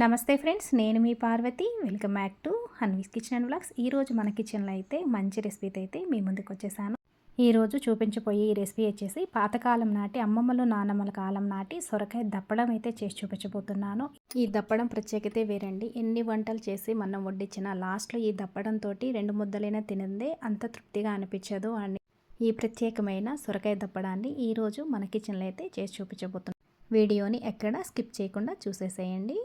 నమస్తే ఫ్రెండ్స్ నేను మీ Parvathi. Welcome back to Hanvi's kitchen and blogs ఈరోజు మన కిచెన్లో అయితే మంచి రెసిపీతో అయితే మీ ముందుకు వచ్చేసాను. ఈరోజు చూపించబోయే ఈ రెసిపీ వచ్చేసి పాతకాలం నాటి అమ్మమ్మలు నానమ్మల కాలం నాటి సొరకాయ దప్పడం అయితే చేసి చూపించబోతున్నాను. ఈ దప్పడం ప్రత్యేకత వేరండి. ఎన్ని వంటలు చేసి మనం వడ్డించిన లాస్ట్లో ఈ దప్పడంతో రెండు ముద్దలైనా తినందే అంత తృప్తిగా అనిపించదు అండి. ఈ ప్రత్యేకమైన సొరకాయ దప్పడాన్ని ఈరోజు మన కిచెన్లో అయితే చేసి చూపించబోతున్నాను. వీడియోని ఎక్కడ స్కిప్ చేయకుండా చూసేసేయండి.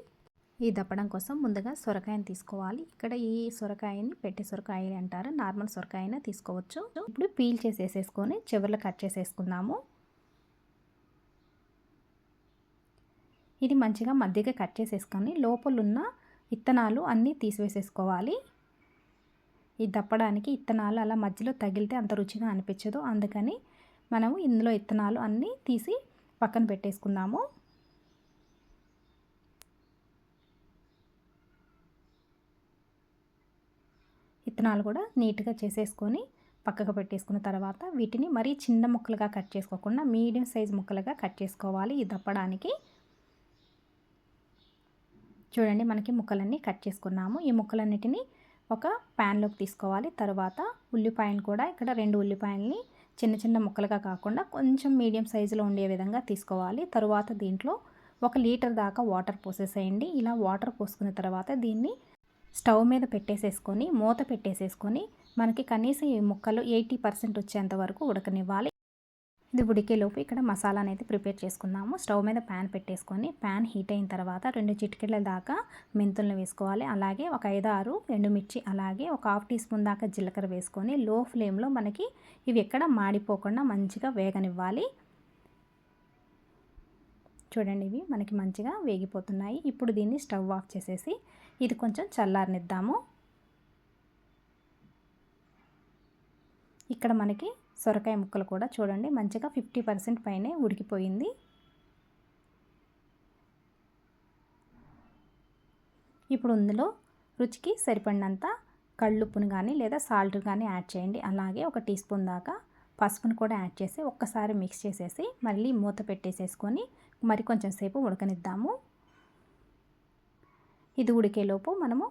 ఈ దప్పడం కోసం ముందుగా సొరకాయని తీసుకోవాలి. ఇక్కడ ఈ సొరకాయని పెట్టి సొరకాయ అంటారు. నార్మల్ సొరకాయనే తీసుకోవచ్చు. ఇప్పుడు పీల్ చేసేసేసుకొని చివర్లో కట్ చేసేసుకుందాము. ఇది మంచిగా మధ్యగా కట్ చేసేసుకొని లోపలున్న ఇత్తనాలు అన్నీ తీసివేసేసుకోవాలి. ఈ దప్పడానికి ఇత్తనాలు అలా మధ్యలో తగిలితే అంత రుచిగా అనిపించదు. అందుకని మనము ఇందులో ఇత్తనాలు అన్నీ తీసి పక్కన పెట్టేసుకుందాము. విత్తనాలు కూడా నీట్గా చేసేసుకొని పక్కకు పెట్టేసుకున్న తర్వాత వీటిని మరీ చిన్న ముక్కలుగా కట్ చేసుకోకుండా మీడియం సైజ్ ముక్కలుగా కట్ చేసుకోవాలి ఈ దప్పడానికి. చూడండి మనకి ముక్కలన్నీ కట్ చేసుకున్నాము. ఈ ముక్కలన్నిటిని ఒక ప్యాన్లోకి తీసుకోవాలి. తర్వాత ఉల్లిపాయలు కూడా ఇక్కడ రెండు ఉల్లిపాయలని చిన్న చిన్న ముక్కలుగా కాకుండా కొంచెం మీడియం సైజులో ఉండే విధంగా తీసుకోవాలి. తరువాత దీంట్లో ఒక లీటర్ దాకా వాటర్ పోసేసేయండి. ఇలా వాటర్ పోసుకున్న తర్వాత దీన్ని స్టవ్ మీద పెట్టేసేసుకొని మూత పెట్టేసేసుకొని మనకి కనీసం ఈ ముక్కలు ఎయిటీ పర్సెంట్ వచ్చేంత వరకు ఉడకనివ్వాలి. ఇది ఉడికేలోపు ఇక్కడ మసాలా అనేది ప్రిపేర్ చేసుకుందాము. స్టవ్ మీద ప్యాన్ పెట్టేసుకొని ప్యాన్ హీట్ అయిన తర్వాత రెండు చిటికెళ్ళ దాకా మెంతులను వేసుకోవాలి. అలాగే ఒక ఐదు ఆరు ఎండుమిర్చి అలాగే ఒక హాఫ్ టీ స్పూన్ దాకా జీలకర్ర వేసుకొని లో ఫ్లేమ్లో మనకి ఇవి ఎక్కడ మాడిపోకుండా మంచిగా వేగనివ్వాలి. చూడండి ఇవి మనకి మంచిగా వేగిపోతున్నాయి. ఇప్పుడు దీన్ని స్టవ్ ఆఫ్ చేసేసి ఇది కొంచెం చల్లారనిద్దాము. ఇక్కడ మనకి సొరకాయ ముక్కలు కూడా చూడండి మంచిగా ఫిఫ్టీ పర్సెంట్ పైనే ఉడికిపోయింది. ఇప్పుడు ఇందులో రుచికి సరిపడినంత కళ్ళుప్పును కానీ లేదా సాల్ట్ కానీ యాడ్ చేయండి. అలాగే ఒక టీ స్పూన్ దాకా పసుపును కూడా యాడ్ చేసి ఒక్కసారి మిక్స్ చేసేసి మళ్ళీ మూత పెట్టేసేసుకొని మరి కొంచెం సేపు ఉడకనిద్దాము. ఇది ఉడికేలోపు మనము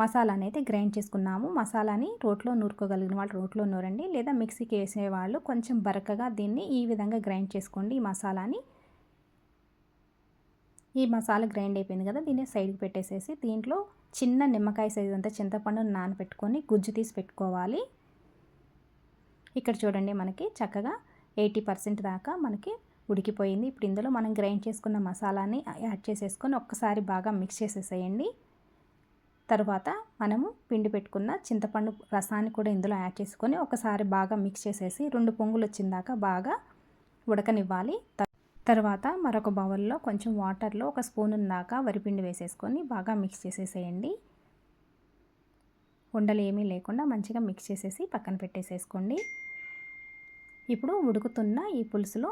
మసాలా అయితే గ్రైండ్ చేసుకున్నాము. మసాలాని రోట్లో నూరుకోగలిగిన వాళ్ళు రోట్లో నూరండి. లేదా మిక్సీకి వేసేవాళ్ళు కొంచెం బరకగా దీన్ని ఈ విధంగా గ్రైండ్ చేసుకోండి ఈ మసాలాని. ఈ మసాలా గ్రైండ్ అయిపోయింది కదా దీన్ని సైడ్కి పెట్టేసేసి దీంట్లో చిన్న నిమ్మకాయ సైజ్ అంతా చింతపండును నానబెట్టుకొని గుజ్జు తీసి పెట్టుకోవాలి. ఇక్కడ చూడండి మనకి చక్కగా ఎయిటీ పర్సెంట్ దాకా మనకి ఉడికిపోయింది. ఇప్పుడు ఇందులో మనం గ్రైండ్ చేసుకున్న మసాలాని యాడ్ చేసేసుకొని ఒక్కసారి బాగా మిక్స్ చేసేసేయండి. తర్వాత మనము పిండి పెట్టుకున్న చింతపండు రసాన్ని కూడా ఇందులో యాడ్ చేసుకొని ఒకసారి బాగా మిక్స్ చేసేసి రెండు పొంగులు వచ్చిందాక బాగా ఉడకనివ్వాలి. తర్వాత మరొక బౌల్లో కొంచెం వాటర్లో ఒక స్పూన్ దాకా వరిపిండి వేసేసుకొని బాగా మిక్స్ చేసేసేయండి. ఉండలు ఏమీ లేకుండా మంచిగా మిక్స్ చేసేసి పక్కన పెట్టేసేసుకోండి. ఇప్పుడు ఉడుకుతున్న ఈ పులుసులో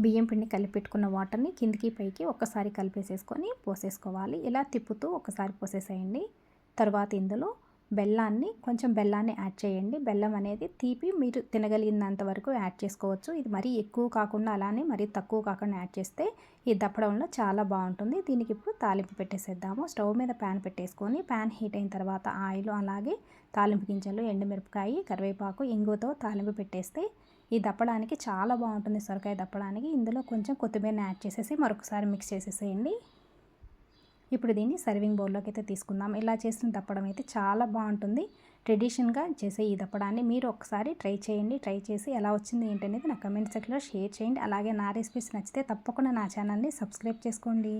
బియ్యం పిండి కలిపి పెట్టుకున్న వాటర్ని కిందికి పైకి ఒక్కసారి కలిపేసేసుకొని పోసేసుకోవాలి. ఇలా తిప్పుతూ ఒకసారి పోసేసేయండి. తర్వాత ఇందులో బెల్లాన్ని కొంచెం బెల్లాన్ని యాడ్ చేయండి. బెల్లం అనేది తీపి మీరు తినగలిగినంత వరకు యాడ్ చేసుకోవచ్చు. ఇది మరీ ఎక్కువ కాకుండా అలానే మరీ తక్కువ కాకుండా యాడ్ చేస్తే ఈ దప్పడంలో చాలా బాగుంటుంది. దీనికి ఇప్పుడు తాలింపు పెట్టేసేద్దాము. స్టవ్ మీద ప్యాన్ పెట్టేసుకొని ప్యాన్ హీట్ అయిన తర్వాత ఆయిల్ అలాగే తాలింపు గింజలు ఎండుమిరపకాయ కరివేపాకు ఇంగువతో తాలింపు పెట్టేస్తే ఈ దప్పడానికి చాలా బాగుంటుంది. సొరకాయ దప్పడానికి ఇందులో కొంచెం కొత్తిమీరని యాడ్ చేసేసి మరొకసారి మిక్స్ చేసేసేయండి. ఇప్పుడు దీన్ని సర్వింగ్ బౌల్లోకి అయితే తీసుకుందాం. ఇలా చేసిన దప్పడం అయితే చాలా బాగుంటుంది. ట్రెడిషన్గా చేసే ఈ దప్పడాన్ని మీరు ఒకసారి ట్రై చేయండి. ట్రై చేసి ఎలా వచ్చింది ఏంటనేది నా కమెంట్ సెక్షన్లో షేర్ చేయండి. అలాగే నా రెసిపీస్ నచ్చితే తప్పకుండా నా ఛానల్ని సబ్స్క్రైబ్ చేసుకోండి.